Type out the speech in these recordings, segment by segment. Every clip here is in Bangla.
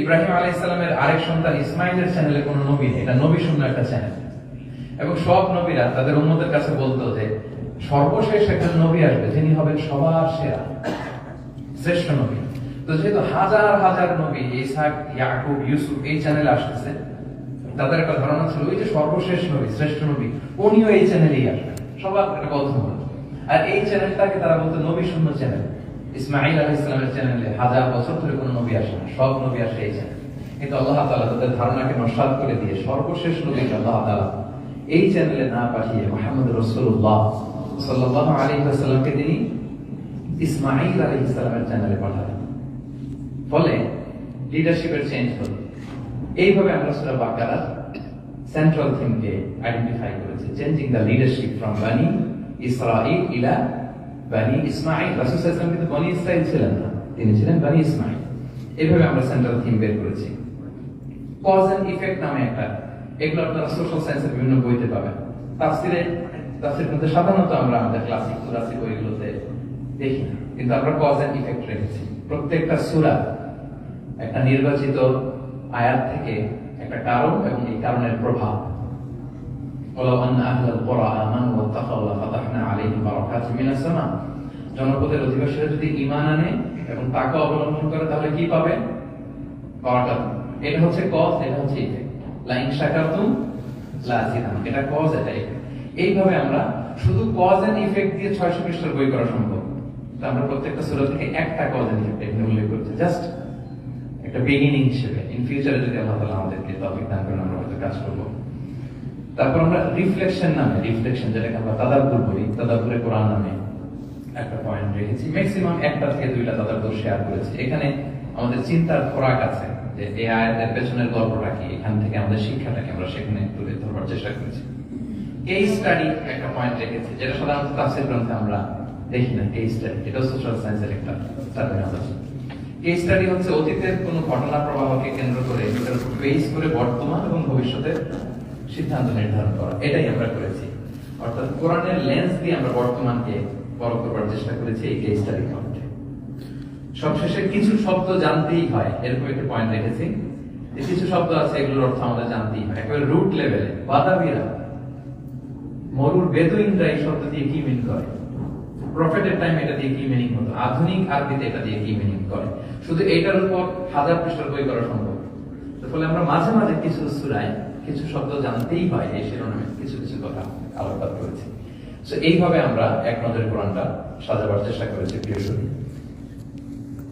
ইব্রাহিম আলাই ইসলামের আরেক সন্তান ইসমাইলের চ্যানেলে কোনো নবী নেই। এটা নবী শূন্য একটা চ্যানেল এবং সব নবীরা তাদের উন্মতের কাছে বলতো যে, সর্বশেষ একজন নবী আসবে, যিনি হবেন সবার সেরা, শ্রেষ্ঠ নবী। তো যেহেতু হাজার হাজার নবী ইসাক ইয়াকুব, ইউসুফ এই চ্যানেলে আসতেছে, তাদের একটা ধারণা ছিল, ওই যে সর্বশেষ নবী, শ্রেষ্ঠ নবী, উনিও এই চ্যানেলেই আসবেন সবার একটা কথা আর এই চ্যানেলটাকে তারা বলতো নবী শূন্য চ্যানেল ইসমাইল আলাহ ইসলামের চ্যানেলে হাজার বছর ধরে কোনো নবী আসে না, সব নবী আসে এই চ্যানেল কিন্তু আল্লাহ তাআলা তাদের ধারণাকে নস্বাত করে দিয়ে সর্বশেষ নবী আল্লাহ তাআলা। এই চ্যানেলে না পাঠিয়ে মোহাম্মদ রসুল্লাহ সাল্লাহ আলী সাল্লামকে তিনি ইসমাইল আলী ইসলামের চ্যানেলে পাঠালেন। ফলে লিডারশিপের চেঞ্জ হল। এইভাবে আমরা সুরা বাকারার সেন্ট্রাল থিমকে আইডেন্টিফাই করেছি চেঞ্জিং দ্য লিডারশিপ ফ্রম বানি ইসরাইল ইলা বানি ইসমাইল রাসূল ওয়াসাল্লাম কিন্তু বানি ইসরাইল ছিলেন না। তিনি ছিলেন বানি ইসমাইল এইভাবে আমরা সেন্ট্রাল থিম বের করেছি। কজ এন্ড ইফেক্ট নামে একটা। এগুলো আপনারা সোশ্যাল সায়েন্সের বিভিন্ন বইতে পাবেন। তাফসিরে তাফসির মধ্যে সাধারণত আমরা আমাদের ক্লাসিক সুরাসি বইগুলোতে দেখি না। কিন্তু আমরা কজ এন্ড ইফেক্ট রেখেছি। প্রত্যেকটা সূরা একটা নির্বাচিত আয়াত থেকে একটা কারণ এবং এই কারণের প্রভাব। ولو أن أهل القرى آمنوا واتقوا لفتحنا عليهم بركات من السماء জনপদের অধিবাসীরা যদি ঈমান আনে এবং তাকে অবলম্বন করে তাহলে কি পাবে বারাকাত এটা হচ্ছে কজ এটা হচ্ছে ইফেক্ট লাইন শাকারতুম লাজিদান এটা কজ এটা effect। এইভাবে আমরা শুধু কজ এন্ড ইফেক্ট দিয়ে 600 পৃষ্ঠার বই করা সম্ভব তো আমরা প্রত্যেকটা সূরা থেকে একটা কজ এন্ড ইফেক্ট এখানে উল্লেখ করছি জাস্ট একটা বিগিনিং হিসেবে ইন ফিউচারে যদি আল্লাহ তাআলা আমাদেরকে তৌফিক দান করেন আমরা হয়তো কাজ করব তারপর আমরা রিফ্লেকশন নামে রিফ্লেকশন যেটাকে আমরা তাদাব্বুর বলি তাদাব্বুরে কোরআন নামে একটা পয়েন্ট রেখেছি। ম্যাক্সিমাম একটা থেকে দুইটা তাদাব্বুর শেয়ার করেছি। এখানে আমাদের চিন্তার খোরাক আছে যে এই আয়াতের পেছনের গল্পটা কি? এখান থেকে আমাদের শিক্ষাটাকে আমরা সেখানে তুলে ধরবার চেষ্টা করেছি। কেস স্টাডি একটা পয়েন্ট রেখেছি, যেটা সাধারণত তাফসীর গ্রন্থে আমরা দেখি না কেস স্টাডি এটা সোশ্যাল সায়েন্সের একটা টার্মিনোলজি কেস স্টাডি হচ্ছে অতীতের কোনো ঘটনা প্রবাহকে কেন্দ্র করে এটার বেস করে বর্তমান এবং ভবিষ্যতের সিদ্ধান্ত নির্ধারণ করা। এটাই আমরা করেছি। অর্থাৎ কোরআনের লেন্স দিয়ে আমরা বর্তমানকে বড় করবার চেষ্টা করেছি এই কেস স্টাডি পয়েন্টে সবশেষে কিছু শব্দ জানতেই হয়, এরকম একটা পয়েন্ট রেখেছি যে কিছু শব্দ আছে, এগুলোর অর্থ আমাদের জানতেই হয়। একেবারে রুট লেভেলে বাদাবিরা মরুর বেদুইনরা এই শব্দ দিয়ে কি মিন করে? প্রফেটের টাইম এটা দিয়ে কি মিনিং হতো? আধুনিক আরবিতে এটা দিয়ে কি মিনিং করে? শুধু এইটার উপর হাজার পৃষ্ঠার বই করা সম্ভব। ফলে আমরা মাঝে মাঝে কিছু সুরায় কিছু শব্দ জানতেই হয় এই শিরোনামে কিছু কিছু কথা আলোকপাত করেছি। তো এইভাবে আমরা এক নজরে কোরআনটা সাজাবার চেষ্টা করেছি, প্রিয় শুনি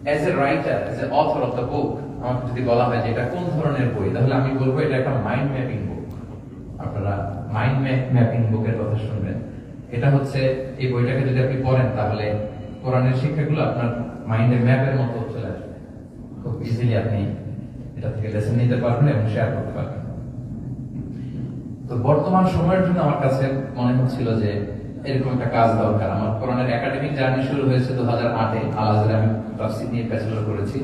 as a writer as a author of the book আমাকে যদি বলা হয় যে এটা কোন ধরনের বই, তাহলে আমি বলব এটা একটা মাইন্ড ম্যাপিং বুক আপনারা মাইন্ড ম্যাপিং বুকের কথা শুনবেন। এটা হচ্ছে, এই বইটাকে যদি আপনি পড়েন, তাহলে কোরআনের শিক্ষাগুলো আপনার মাইন্ডের ম্যাপের মতো চলে আসবে। খুব ইজিলি আপনি এটা থেকে লেসন নিতে পারবেন এবং শেয়ার করতে পারবেন। তো বর্তমান সময়ের জন্য আমার কাছে মনে হচ্ছিল যে এরকম একটা কাজ দরকার। আমার কোরআনের একাডেমিক জার্নি শুরু হয়েছে দু হাজার আটে। আল আজহারে আমি তাফসির নিয়ে ব্যাচেলর করেছি।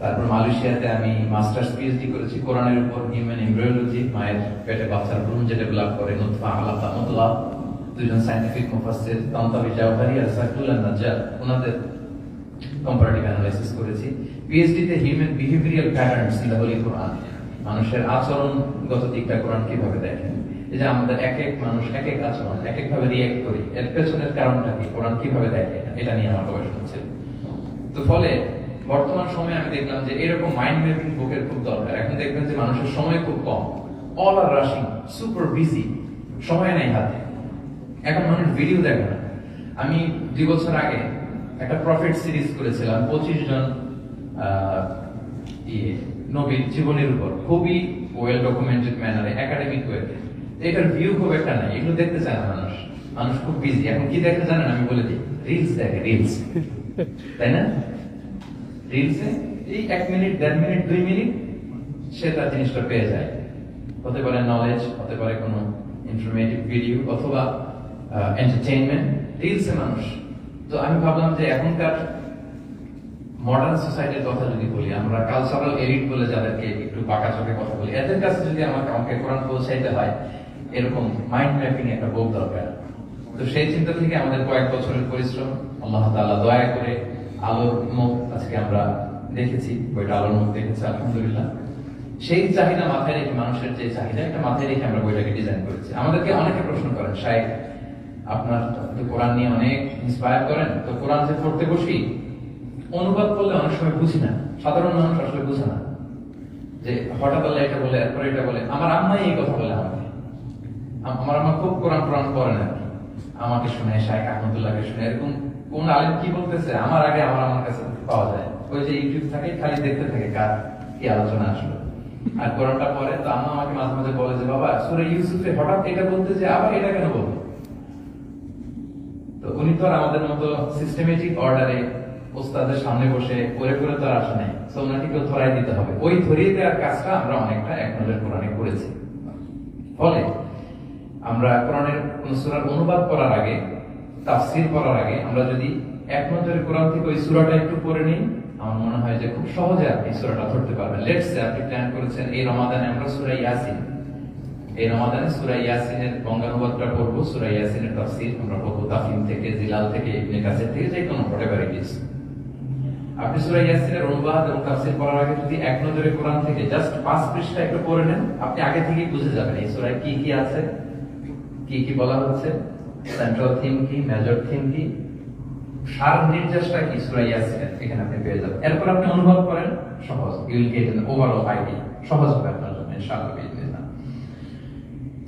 তারপর মালয়েশিয়াতে আমি মাস্টার্স পিএইচডি করেছি। কোরআনের উপর হিউম্যান এমব্রিওলজি, মায়ের পেটে বাচ্চার ভ্রূণ যে ডেভেলপ করে, নুতফা আলাতা মুতলা দুজন সায়েন্টিফিক মুফাসসির, তান্তাবি জাওহারি আর সাইফুল্লাহ নাজ্জার ওনাদের কম্পারেটিভ অ্যানালাইসিস করেছি। পিএইচডি তে human behavioural patterns in the holy Quran. মানুষের আচরণগত দিকটা কোরআন কীভাবে দেখেন? এই যে আমাদের এক এক মানুষ এক এক আচরণ এক এক ভাবে রিয়েক্ট করি এর পেছনের কারণটা কি? কোরআন কীভাবে দেখে? এটা নিয়ে আমার গবেষণা ছিল। তো ফলে বর্তমান সময়ে আমি দেখলাম যে এরকম মাইন্ড ম্যাপিং বুকের খুব দরকার। এখন দেখবেন যে মানুষের সময় খুব কম। All are rushing super busy সময় নেই হাতে। এখন মানুষ ভিডিও দেখে না। আমি দুই বছর আগে একটা প্রফিট সিরিজ করেছিলাম পঁচিশ জন ইয়ে, নবীর জীবনের উপর খুবই ওয়েল ডকুমেন্টেড ম্যানারে একাডেমিক ওয়েতে এটার ভিউ খুব একটা নাই, এগুলো দেখতে চায় না মানুষ। মানুষ খুব বিজি এখন কি দেখতে জানেন? আমি বলে দিই রিলস দেখে রিলস তাই না? রিলসে এই এক মিনিট দেড় মিনিট দুই মিনিট সে তার জিনিসটা পেয়ে যায়। হতে পারে নলেজ হতে পারে কোনো ইনফরমেটিভ ভিডিও অথবা এন্টারটেইনমেন্ট রিলসে মানুষ। তো আমি ভাবলাম যে এখনকার মডার্ন সোসাইটির কথা যদি বলি, আমরা কালচারাল এলিট বলে যাদেরকে একটু বাঁকা চোখে কথা বলি, এদের কাছে যদি আমাকে আমাকে কোরআন পৌঁছাইতে হয়, এরকম মাইন্ড ম্যাপিং একটা বই দরকার। তো সেই চিন্তা থেকে আমাদের কয়েক বছরের পরিশ্রম, আল্লাহ তাআলা দয়া করে আলোর মুখ আজকে আমরা দেখেছি, বইটা আলোর মুখ দেখেছি, আলহামদুলিল্লাহ। সেই চাহিদা মাথায় রেখে, মানুষের যে চাহিদা একটা মাথায় রেখে আমরা বইটাকে ডিজাইন করেছি। আমাদেরকে অনেকে প্রশ্ন করেন সাহেব আপনার কোরআন নিয়ে অনেক ইন্সপায়ার করেন, তো কোরআন যে পড়তে বসি অনুবাদ করলে অনেক সময় বুঝি না। সাধারণ মানুষ আসলে বুঝে না। যে হঠাৎ আল্লাহ এটা বলে, এরপরে এটা বলে। আমার আম্মাই এই কথা বলে আমাকে। আম- আমার আম্মা খুব কোরআন কোরআন পড়ে না। আমাকে শুনে শাহেখ আহমদুল্লাহকে শুনে এরকম কোন আলেম কি বলতেছে? আমার আগে আমার আমার কাছে পাওয়া যায়। ওই যে ইউটিউব থাকে, খালি দেখতে থাকে কার কি আলোচনা আসলো। আর কোরআনটা পরে তো আম্মা আমাকে মাঝে মাঝে বলে যে, বাবা, সুরে ইউসুফে হঠাৎ এটা বলতে যে আবার এটা কেন বলব? তো উনি তো আর আমাদের মতো সিস্টেমেটিক অর্ডারে ওস্তাদের সামনে বসে করে করে তো আর আসে নাই তো ধরাই দিতে হবে? ওই ধরিয়ে দেওয়ার কাজটা আমরা অনেকটা এক নজর কোরআনে করেছি। ফলে আমরা কোরআনের সূরার অনুবাদ করার আগে, তাফসীর করার আগে আমরা যদি এক নজরে কোরআন থেকে ওই সূরাটা একটু পড়ে নিই, আমার মনে হয় যে খুব সহজে আপনি সূরাটা ধরতে পারবেন। লেটস আপনি প্ল্যান করেছেন, এই রমাদানে আমরা সূরা ইয়াসিন, এই রমাদানে সূরা ইয়াসিনের বঙ্গানুবাদটা পড়ব, সূরা ইয়াসিনের তাফসীর আমরা পড়ব তাফিম থেকে, জিলাল থেকে, ইবনে কাসির থেকে যে কোনো ইট ইজ আপনি সূরা ইয়াসিনের অনুবাদ এবং তাফসীর করার আগে যদি এক নজরে কোরআন থেকে জাস্ট পাঁচ পৃষ্ঠা একটু পড়ে নেন, আপনি আগে থেকেই বুঝে যাবেন এই সূরায় কি কি আছে, কি কি বলা হচ্ছে সেন্ট্রাল থিম কি মেজর থিম কি, সার নির্দেশটা কি সূরা ইয়াসিনের, এখানে আপনি পেয়ে যাবেন। এরপর আপনি অনুভব করেন, সহজ you will get an overall idea সহজ হবে আপনার জন্য, ইনশাআল্লাহ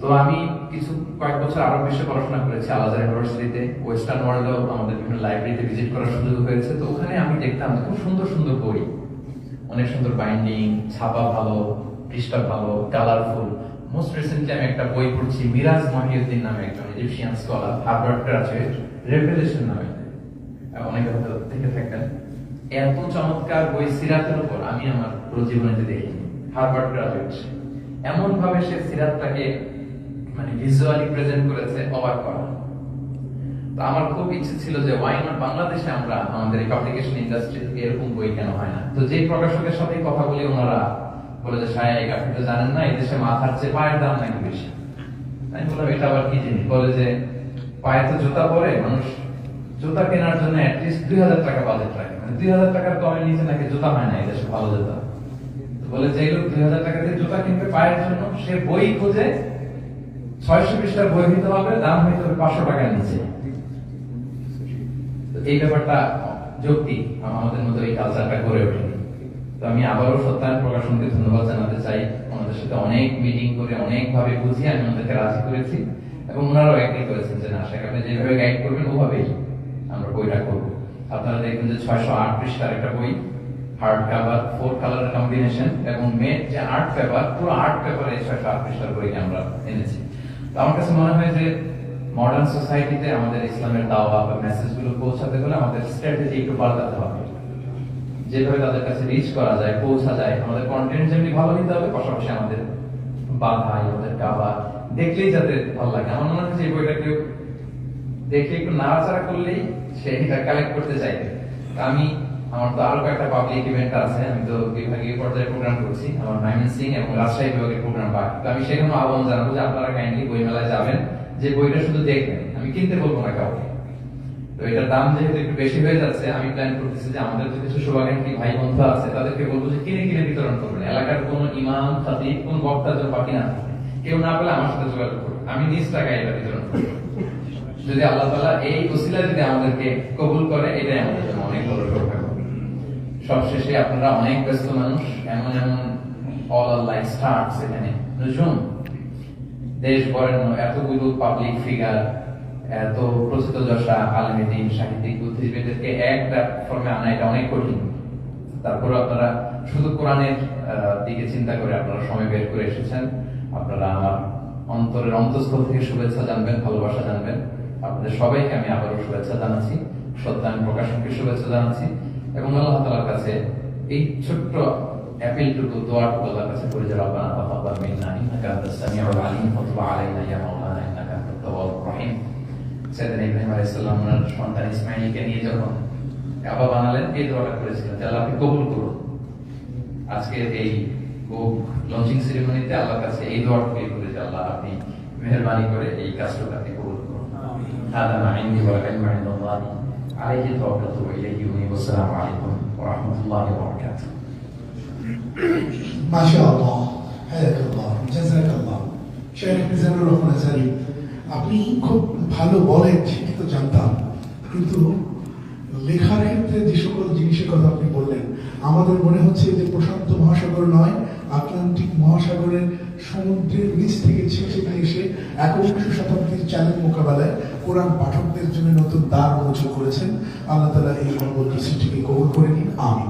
তো আমি কিছু কয়েক বছর আরব বিশ্বে পড়াশোনা করেছি আলাজার ইউনিভার্সিটিতে, ওয়েস্টার্ন ওয়ার্ল্ডেও আমাদের বিভিন্ন লাইব্রেরিতে ভিজিট করার সুযোগ হয়েছে। তো ওখানে আমি দেখতাম খুব সুন্দর সুন্দর বই, অনেক সুন্দর বাইন্ডিং ছাপা ভালো, পৃষ্ঠা ভালো কালারফুল মোস্ট রিসেন্টলি আমি একটা বই পড়ছি, মিরাজ মাহিউদ্দিন নামে একজন Egyptian scholar Harvard graduate Revelation নামে। অনেকে দেখে থাকবেন। এত চমৎকার বই সিরাতের উপর আমি আমার পুরো জীবনেতে দেখিনি। হার্ভার্ড গ্রাজুয়েট এমন ভাবে সে সিরাতটাকে মানে ভিজুয়ালি প্রেজেন্ট করেছে অবাক করা। তো আমার খুব ইচ্ছে ছিল যে ওয়াই নট বাংলাদেশে আমরা আমাদের এই পাবলিকেশন ইন্ডাস্ট্রি এরকম বই কেন হয় না? তো যে প্রকাশকের সাথে কথা বলি, ওনারা বলে যে সাহেব আপনি তো জানেন না এই দেশে মাথার চেয়ে পায়ের দাম নাকি বেশি? আমি বললাম, এটা আবার কি জিনিস? বলে যে, পায়ে তো জুতা পরে, মানুষ জুতা কেনার জন্য অ্যাটলিস্ট দুই হাজার টাকা বাজেট রাখে। মানে দুই হাজার টাকার কমের নিচে নাকি জুতা হয় না এই দেশে ভালো জুতা। বলে যে লোক দুই হাজার টাকা দিয়ে জুতা কিনবে, পায়ের জন্য সে বই খুঁজে ছয়শো পৃষ্ঠার বই হবে, দাম পাঁচশো টাকার নিচে। এই ব্যাপারটা যৌক্তিক আমাদের এই কালচারটা ওঠেনি। তো আমি আবারও সত্যায়ন প্রকাশনকে ধন্যবাদ জানাতে চাই। সাথে অনেক মিটিং করে অনেক ভাবে বুঝিয়ে আমি ওনাদেরকে রাজি করেছি এবং ওনারাও এগ্রি করেছেন যে না, শেখ যেভাবে গাইড করবেন, ওভাবেই আমরা বইটা করব। আপনারা দেখবেন যে ছয়শো আট পৃষ্ঠার একটা বই hard cover four colour combination এবং মেট যে আর্ট পেপার পুরো আর্ট পেপারে ছয়শো আট পৃষ্ঠার বই আমরা এনেছি। আমার কাছে মনে হয় যে মডার্ন সোসাইটিতে আমাদের ইসলামের দাওয়া বা মেসেজগুলো পৌঁছাতে হলে আমাদের স্ট্র্যাটেজি একটু পাল্টাতে হবে। যেভাবে তাদের কাছে রিচ করা যায়, পৌঁছা যায়, আমাদের কন্টেন্ট যেমনি ভালো দিতে হবে, পাশাপাশি আমাদের বাধা আমাদের কাবা দেখলেই যাতে ভালো লাগে। আমার মনে হয় যে বইটা কেউ দেখে একটু নাড়াচাড়া করলেই সে এটা কালেক্ট করতে চাইবে। আমি আমার তো আরও কয়েকটা পাবলিক ইভেন্ট আছে, আমি তো বিভাগীয় পর্যায়ে প্রোগ্রাম করছি, আমার সিং এবং রাজশাহী বিভাগের প্রোগ্রাম বাকি তো আমি সেখানে আহ্বান জানাব যে আপনারা কাইন্ডলি বই মেলায় যাবেন, যে বইটা শুধু দেখবেন, আমি কিনতে বলব না কাউকে। তো এটার দাম যেহেতু একটু বেশি হয়ে যাচ্ছে, আমি প্ল্যান করতেছি যে আমাদের যে কিছু শুভাকাঙ্ক্ষী ভাই বন্ধু আছে, তাদেরকে বলব যে কিনে কিনে বিতরণ করবেন। এলাকার কোনো ইমাম খাতিব কোন বক্তা যেন বাকি না কেউ না পেলে আমার সাথে যোগাযোগ করবে আমি নিজ এটা বিতরণ করব। যদি আল্লাহ তাআলা এই ওসিলা যদি আমাদেরকে কবুল করে, এটাই আমাদের জন্য অনেক বড় সবশেষে আপনারা অনেক ব্যস্ত মানুষ, এমন এমন অল আর লাইফ স্টার্টস এখানে। নজুম দেশ বরেণ্য এতগুলো পাবলিক ফিগার এত যশা আলমেদিন সাহিত্যিক, বুদ্ধিজীবীদেরকে আনা এটা অনেক কঠিন। তারপরে আপনারা শুধু কোরআনের দিকে চিন্তা করে আপনারা সময় বের করে এসেছেন। আপনারা আমার অন্তরের অন্তঃস্থল থেকে শুভেচ্ছা জানবেন, ভালোবাসা জানবেন। আপনাদের সবাইকে আমি আবারও শুভেচ্ছা জানাচ্ছি, সত্যায়ন প্রকাশনকে শুভেচ্ছা জানাচ্ছি। এবং আল্লাহ তাআলার কাছে এই ছোট্ট অ্যাপিলটুকু দোয়াটুকু আল্লাহর কাছে করে যে রব্বানা তাকাব্বাল মিন্না ইন্নাকা আনতাস সামিউল আলিম ওয়া তুব আলাইনা ইয়া মাওলানা ইন্নাকা আনতাত তাওয়াবুর রহিম সাইয়েদনা ইব্রাহিম আলাইহিস সালাম ওনার সন্তান ইসমাঈলকে নিয়ে যখন কাবা বানালেন এই দোয়াটা করেছিলেন যে আল্লাহ আপনি কবুল করুন আজকে এই লঞ্চিং সেরেমনিতে আল্লাহর কাছে এই দোয়াটা পেয়ে করে যে আল্লাহ আপনি মেহেরবানি করে এই কাজটা আপনি কবুল করুন هذا ما عندي والعلم عند الله عليه توكلت واليه انيب والسلام عليكم ورحمة الله وبركاته ما شاء الله حياك الله جزاك الله শেখ মিজানুর রহমান আজারি আপনি খুব ভালো বলেন ঠিকই তো জানতাম কিন্তু লেখার ক্ষেত্রে যে সকল জিনিসের কথা আপনি বললেন, আমাদের মনে হচ্ছে যে প্রশান্ত মহাসাগর নয়, আটলান্টিক মহাসাগরের সমুদ্রের নিচ থেকে ছেঁচে এসে একবিংশ শতাব্দীর চ্যালেঞ্জ মোকাবেলায় কোরআন পাঠকদের জন্য নতুন দ্বার উন্মোচন করেছেন। আল্লাহ তালা এই মহব্বত সৃষ্টিকে কবুল করে নিন। আমি